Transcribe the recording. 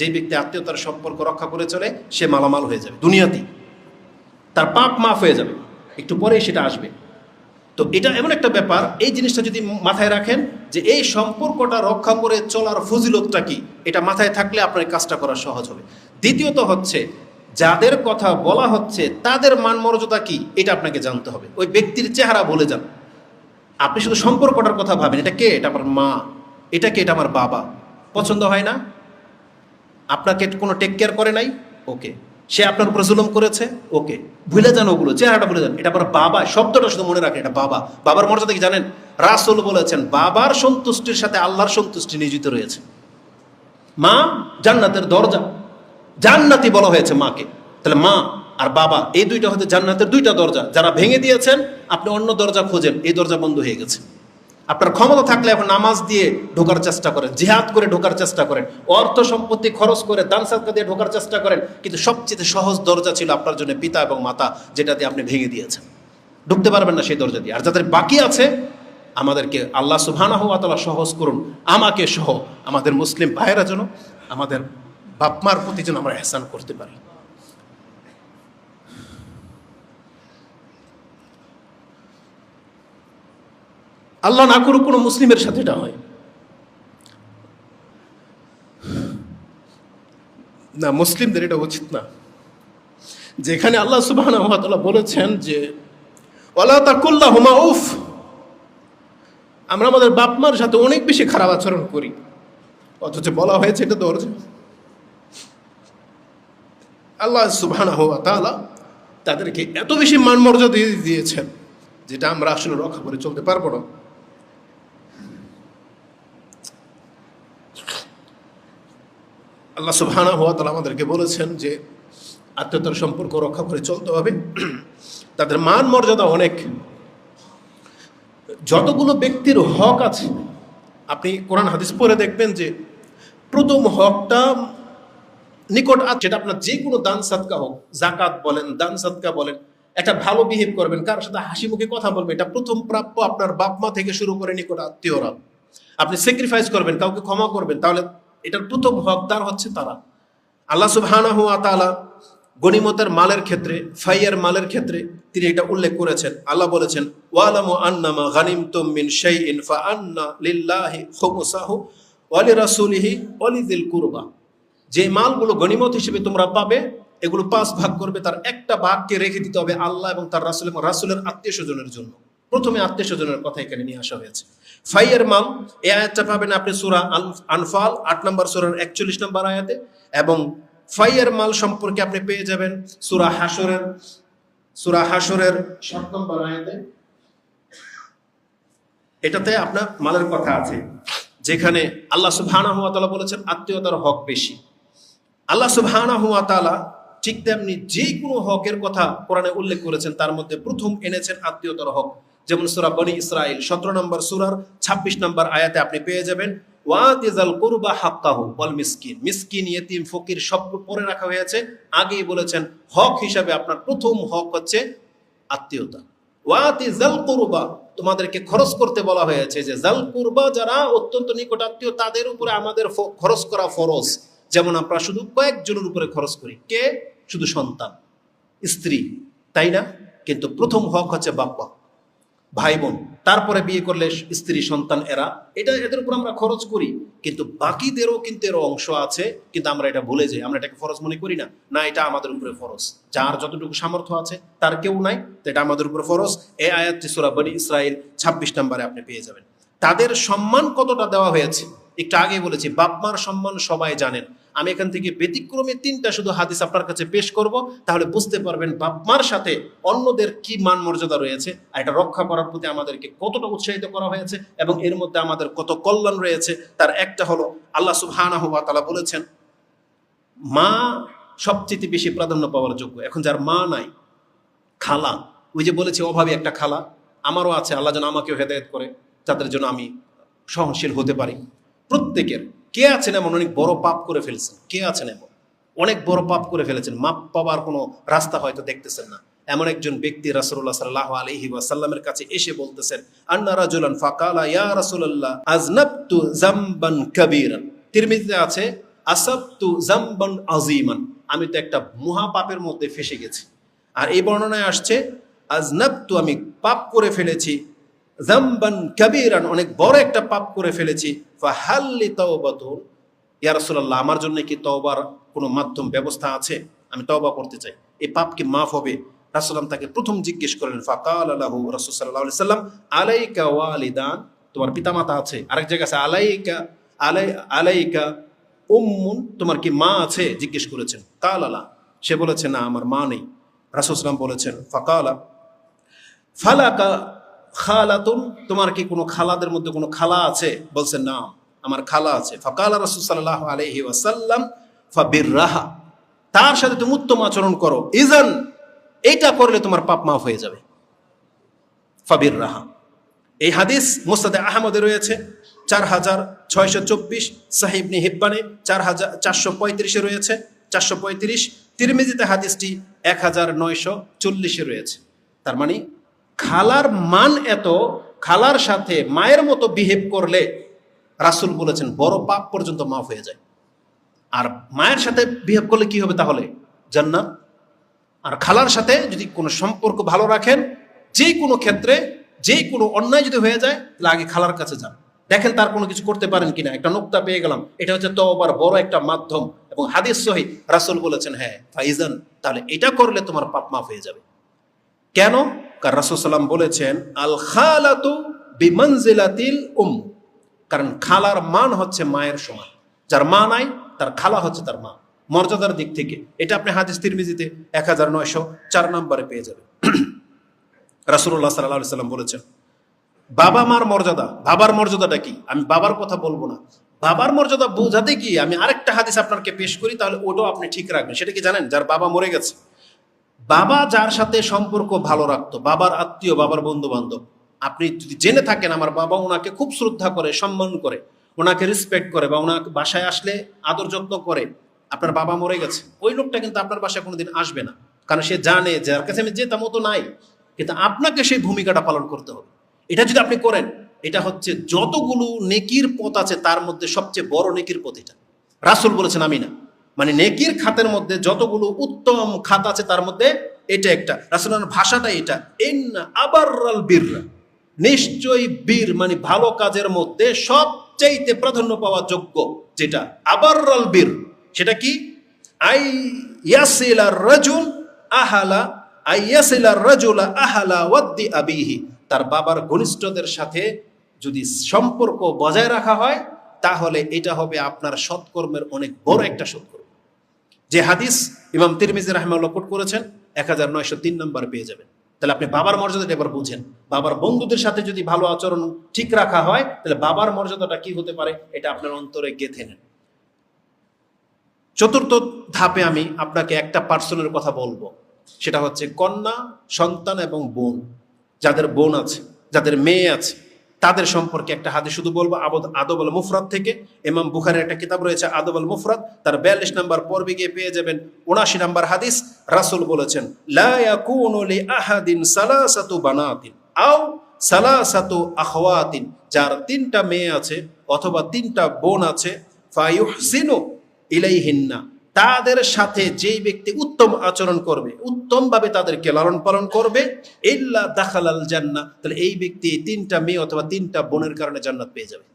যে ব্যক্তি আত্মীয়তার সম্পর্ক রক্ষা করে চলে, সে মালামাল হয়ে যাবে, দুনিয়াতেই। তার পাপ মাফ হয়ে যাবে, একটু পরেই সেটা আসবে। তো এটা এমন একটা ব্যাপার, এই জিনিসটা যদি মাথায় রাখেন যে এই সম্পর্কটা রক্ষা করে চলার ফজিলতটা কি, এটা মাথায় থাকলে আপনার কাজটা করা সহজ হবে। দ্বিতীয়ত হচ্ছে, যাদের কথা বলা হচ্ছে, তাদের মান মর্যাদা কি, এটা আপনাকে জানতে হবে। ওই ব্যক্তির চেহারা বলে যান। আপনি শুধু সম্পর্কটার কথা ভাবেন, এটা কে? এটা আমার মা। এটা কে? এটা আমার বাবা। পছন্দ হয় না? আপনাকে কোনো টেক কেয়ার করে নাই? ওকে সে আপনার উপরে জুলুম করেছে? ওকে ভুলে যান ওগুলো, চেহারাটা ভুলে যান। এটা আমার বাবা শব্দটা শুধু মনে রাখেন, এটা বাবা। বাবার মর্যাদা কি জানেন? রাসুল বলেছেন, বাবার সন্তুষ্টির সাথে আল্লাহর সন্তুষ্টি নিয়োজিত রয়েছে। মা, জান্নাতের দরজা। জান্নাতি বলা হয়েছে মাকে। তাহলে মা আর বাবা, এই দুইটা হচ্ছে জান্নাতের দুইটা দরজা। যারা ভেঙে দিয়েছেন, আপনি অন্য দরজা খোঁজেন, এই দরজা বন্ধ হয়ে গেছে। আপনার ক্ষমতা থাকলে এখন নামাজ দিয়ে ঢোকার চেষ্টা করেন, জিহাদ করে ঢোকার চেষ্টা করেন, অর্থ সম্পত্তি খরচ করে দান সাদকা দিয়ে ঢোকার চেষ্টা করেন, কিন্তু সবচেয়ে সহজ দরজা ছিল আপনার জন্য পিতা এবং মাতা, যেটা দিয়ে আপনি ভেঙে দিয়েছেন। ঢুকতে পারবেন না সেই দরজা দিয়ে। আর যাদের বাকি আছে, আমাদেরকে আল্লাহ সুবহানাহু ওয়া সহজ করুন, আমাকে সহ, আমাদের মুসলিম ভাইয়েরা যেন আমাদের বাপমার প্রতি যেন আমরা এহসান করতে পারি। আল্লাহ না করুক, কোনো মুসলিমের সাথে এটা হয়। না, মুসলিমদের এটা উচিত না। যেখানে আল্লাহ সুবাহ বলেছেন যে ওলা তাকুল্লাহ হুমা উফ। আমরা আমাদের বাপ মার সাথে অনেক বেশি খারাপ আচরণ করি। অথচ বলা হয়েছে এটা দরজা আল্লাহ সুবাহ তাদেরকে এত বেশি মান মর্যাদা দিয়ে দিয়েছেন, যেটা আমরা আসলে রক্ষা করে চলতে পারব না। আল্লাহ সুবহানা তালা আমাদেরকে বলেছেন যে আত্মীয়তার সম্পর্ক রক্ষা করে চলতে হবে। তাদের মান মর্যাদা অনেক। যতগুলো ব্যক্তির হক আছে, আপনি কোরআন হাদিস পড়ে দেখবেন যে প্রথম হকটা নিকট আছে যেটা আপনার যে কোনো দান সাদকা হোক জাকাত বলেন, দান সাদকা বলেন, একটা ভালো বিহেভ করবেন, কারোর সাথে হাসি মুখে কথা বলবেন, এটা প্রথম প্রাপ্য আপনার বাপ মা থেকে শুরু করে নিকট আত্মীয়রা। আপনি স্যাক্রিফাইস করবেন, কাউকে ক্ষমা করবেন, তাহলে এটার প্রথম হকদার হচ্ছে তারা। আল্লাহ সুবহানাহু ওয়া তাআলা গনিমতের মালের ক্ষেত্রে, ফাইয়ার মালের ক্ষেত্রে তিনি এটা উল্লেখ করেছেন। আল্লাহ বলেছেন, ওয়ালামু আন্নামা গানিমতুম মিন শাইইন ফাআন্না লিল্লাহি খুমুসাহু ওয়া লিরাসূলিহি ওয়া লিযিল কুরবা। যে মালগুলো গনিমত হিসেবে তোমরা পাবে, এগুলো পাঁচ ভাগ করবে, তার একটা ভাগকে রেখে দিতে হবে আল্লাহ এবং তার রাসূল এবং রাসূলের আত্মীয় স্বজনের জন্য। প্রথমে আত্মীয় স্বজনের কথা এখানে নিয়ে আসা হয়েছে। ফাইয়ের মাল এই আয়াতটা পাবেন আপনি সুরা আনফাল, আট নম্বর সুরার একচল্লিশ নম্বর আয়াতে। এবং ফাইয়ের মাল সম্পর্কে আপনি পেয়ে যাবেন সুরা হাসরের সুরা হাসরের সাত নম্বর আয়াতে। এটাতে আপনার মালের কথা আছে, যেখানে আল্লাহ সুবহানাহু ওয়া তাআলা বলেছেন, আত্মীয়তার হক বেশি। আল্লাহ সুবহানাহু ওয়া তাআলা ঠিক তেমনি যে কোনো হকের কথা কোরআনে উল্লেখ করেছেন, তার মধ্যে প্রথম এনেছেন আত্মীয়তার হক। যেমন সুরা বনি ইসরাইল সতেরো নম্বর সুরার, ছাব্বিশ নম্বর আয়াতে আপনি পেয়ে যাবেন ওয়াতিজাল কুরবা হাক্কাহু ওয়াল মিসকিন। মিসকিন, ইয়েতিম, ফকির সব পরে রাখা হয়েছে। আগেই বলেছেন, হক হিসাবে আপনার প্রথম হক হচ্ছে আত্মীয়তা। ওয়াতি জাল কুরবা, তোমাদেরকে খরচ করতে বলা হয়েছে যে জাল কুরবা যারা অত্যন্ত নিকট আত্মীয়, তাদের উপরে আমাদের খরচ করা ফরজ। যেমন আমরা শুধু কয়েকজনের উপরে খরচ করি। কে? শুধু সন্তান, স্ত্রী, তাই না? কিন্তু প্রথম হক হচ্ছে বাপ্পা। ভাই বোন তারপরে বিয়ে করলে স্ত্রী, সন্তান, এরা। এটা এদের উপর আমরা খরচ করি, কিন্তু বাকিদেরও কিন্তু এর অংশ আছে, কিন্তু আমরা এটা ভুলে যাই। আমরা এটাকে ফরজ মনে করি না। না, এটা আমাদের উপরে ফরজ। যার যতটুকু সামর্থ্য আছে, তার কেউ নাই, তো এটা আমাদের উপরে ফরজ। এ আয়াতটি সুরা বনি ইসরাইল ছাব্বিশ নম্বরে আপনি পেয়ে যাবেন। তাদের সম্মান কতটা দেওয়া হয়েছে? একটু আগে বলেছি, বাপমার সম্মান সবাই জানেন। আমি এখান থেকে ব্যতিক্রমে তিনটা শুধু হাদিস আপনার কাছে পেশ করব, তাহলে বুঝতে পারবেন বাপমার সাথে অন্যদের কি মান মর্যাদা রয়েছে, আর এটা রক্ষা করার প্রতি আমাদেরকে কতটা উৎসাহিত করা হয়েছে, এবং এর মধ্যে আমাদের কত কল্যাণ রয়েছে, তার একটা হলো আল্লাহ সুবহানাহু ওয়া তাআলা বলেছেন, মা সবচেয়ে বেশি প্রাধান্য পাওয়ার যোগ্য। এখন যার মা নাই, খালা, ওই যে বলেছে অভাবী একটা খালা, আমারও আছে, আল্লাহ যেন আমাকেও হেদায়েত করে যাদের জন্য আমি সহনশীল হতে পারি। প্রত্যেকের কে আছেন এমন? অনেক বড় পাপ করে ফেলছেন। কে আছেন এমন? অনেক বড় পাপ করে ফেলেছেন। মাপ পাবার কোনো রাস্তা হয়তো দেখতেছেন না। এমন একজন ব্যক্তি রাসূলুল্লাহ সাল্লাল্লাহু আলাইহি ওয়াসাল্লামের কাছে এসে বলতেছেন, আন্না রাজুলান ফাকালা ইয়া রাসূলুল্লাহ আজনাবতু জামবান কাবীরান। তিরমিজিতে আছে, আসাবতু জাম্বান আজিমান আমি তো একটা মহা পাপের মধ্যে ফেসে গেছি। আর এই বর্ণনায় আসছে, আজনাবতু আমি পাপ করে ফেলেছি জাম্বান কাবীরান, অনেক বড় একটা পাপ করে ফেলেছি। আমার জন্য কি তওবার কোনো মাধ্যম, ব্যবস্থা আছে? আমি তওবা করতে চাই। এই পাপ কি মাফ হবে। রাসূলুল্লাহ তাকে প্রথম জিজ্ঞেস করলেন ফাকাল লাহু রাসূল সাল্লাল্লাহু সাল্লাম, আলাইকা ওয়ালিদান? তোমার পিতামাতা আছে। আরেক জায়গায় আছে, আলাইকা, আলাই, আলাইকা উম্মুন? তোমার কি মা আছে? জিজ্ঞেস করেছেন। কাল আলা সে বলেছে, না, আমার মা নেই। রাসূল সাল্লাম বলেছেন, ফাকালা। ফালাকা খালাতুন, তোমার কি কোনো খালাদের মধ্যে কোনো খালা আছে? বলছে, না, আমার খালা আছে। ফাকালা রাসূল সাল্লাল্লাহু আলাইহি ওয়াসাল্লাম, ফাবিররাহা, তার সাথে তুমি উত্তম আচরণ করো। ইজান, এইটা করলে তোমার পাপ মাফ হয়ে যাবে। ফাবিররাহা। এই হাদিস মুস্তাদে আহমদে রয়েছে, চার হাজার ছয়শো চব্বিশ সাহিবনি হিব্বানে চার হাজার চারশো পঁয়ত্রিশে রয়েছে, চারশো পঁয়ত্রিশ, তিরমিজিতে হাদিসটি এক হাজার নয়শো চল্লিশে রয়েছে। তার মানে খালার মান এত, খালার সাথে মায়ের মতো বিহেভ করলে রাসুল বলেছেন, বড় পাপ পর্যন্ত মাফ হয়ে যায়। আর মায়ের সাথে বিহেভ করলে কি হবে তাহলে? জান্নাত। আর খালার সাথে যদি কোনো সম্পর্ক ভালো রাখেন, যে কোনো ক্ষেত্রে, যে কোনো অন্যায় যদি হয়ে যায়, তাহলে আগে খালার কাছে যান। দেখেন তার কোনো কিছু করতে পারেন কিনা, একটা নোক্তা পেয়ে গেলাম। এটা হচ্ছে তওবার বড় একটা মাধ্যম। এবং হাদিস সহি, রাসুল বলেছেন হ্যাঁ ফাইজান, তাহলে এটা করলে তোমার পাপ মাফ হয়ে যাবে। কেন? কারণ রাসুল সাল্লাম বলেছেন আল খালাতু বিমনজিলাতিল উম কারণ খালার মান হচ্ছে মায়ের সমান। যার মা নাই, তার খালা হচ্ছে তার মা। মর্যাদার দিক থেকে। এটা আপনি হাদিস তিরমিজিতে এক হাজার নয়শো চার নম্বরে পেয়ে যাবেন। রাসুল্লাহ সাল্লাহ সাল্লাম বলেছেন, বাবা মার মর্যাদা, বাবার মর্যাদাটা কি? আমি বাবার কথা বলব না। বাবার মর্যাদা বোঝাতে কি আমি আরেকটা হাদিস আপনাকে পেশ করি, তাহলে ওটাও আপনি ঠিক রাখবেন। সেটা কি জানেন? যার বাবা মরে গেছে। বাবা যার সাথে সম্পর্ক ভালো রাখতো, বাবার আত্মীয়, বাবার বন্ধু বান্ধব আপনি যদি জেনে থাকেন আমার বাবা ওনাকে খুব শ্রদ্ধা করে, সম্মান করে, ওনাকে রেসপেক্ট করে বা ওনাকে বাসায় আসলে আদর যত্ন করে, আপনার বাবা মরে গেছে, ওই লোকটা কিন্তু আপনার বাসায় কোনোদিন আসবে না। কারণ সে জানে যার কাছে আমি যেতাম তো নাই, কিন্তু আপনাকে সেই ভূমিকাটা পালন করতে হবে। এটা যদি আপনি করেন, এটা হচ্ছে যতগুলো নেকির পথ আছে তার মধ্যে সবচেয়ে বড় নেকির পথ এটা। রাসুল বলেছেন আমি না মানে নেকির খাতের মধ্যে যতগুলো উত্তম খাত আছে তার মধ্যে এটা একটা। রাসুলের ভাষাটা এটা। এন আবার বীর। নিশ্চয়ই বীর মানে ভালো কাজের মধ্যে সবচাইতে প্রাধান্য পাওয়া যোগ্য যেটা। আবার বীর। সেটা কি? আই ইয়াসিলা রাজুল আহালা, আই ইয়াসিলা রাজুলা আহালা ওয়াদ্দি আবিহি। তার বাবার ঘনিষ্ঠদের সাথে যদি সম্পর্ক বজায় রাখা হয়, তাহলে এটা হবে আপনার সৎকর্মের অনেক বড় একটা সৎকর্ম। যে হাদিস ইমাম তিরমিজি রাহমাল্লাহ কোট করেছেন এক হাজার নয়শো তিন নম্বর পেয়ে যাবেন। তাহলে আপনি বাবার মর্যাদাটা এবার বুঝেন। বাবার বন্ধুদের সাথে যদি ভালো আচরণ ঠিক রাখা হয়, তাহলে বাবার মর্যাদাটা কি হতে পারে, এটা আপনার অন্তরে গেঁথে নেন। চতুর্থ ধাপে আমি আপনাকে একটা পার্সনের কথা বলব। সেটা হচ্ছে কন্যা, সন্তান এবং বোন। যাদের বোন আছে, যাদের মেয়ে আছে তাদের সম্পর্কে একটা হাদিস শুধু বলব, আবদ আদব আল মুফরাত থেকে এমাম বুখারের একটা কিতাব রয়েছে আদব আল মুফরাত তার বিয়াল্লিশ নাম্বার পর্বে গিয়ে পেয়ে যাবেন উনাশি নাম্বার হাদিস। রাসুল বলেছেন আহাদিন সালাসাতু বানাতিন আও সালাসাতু আখওয়াতিন। যার তিনটা মেয়ে আছে অথবা তিনটা বোন আছে, ফায়ুহসিনু ইলাইহিন্না। তাদের সাথে যেই ব্যক্তি উত্তম আচরণ করবে উত্তম ভাবে তাদেরকে লালন পালন করবে, ইল্লা দাখালাল জান্না তাহলে এই ব্যক্তি তিনটা মেয়ে অথবা তিনটা বোনের কারণে জান্নাত পেয়ে যাবে।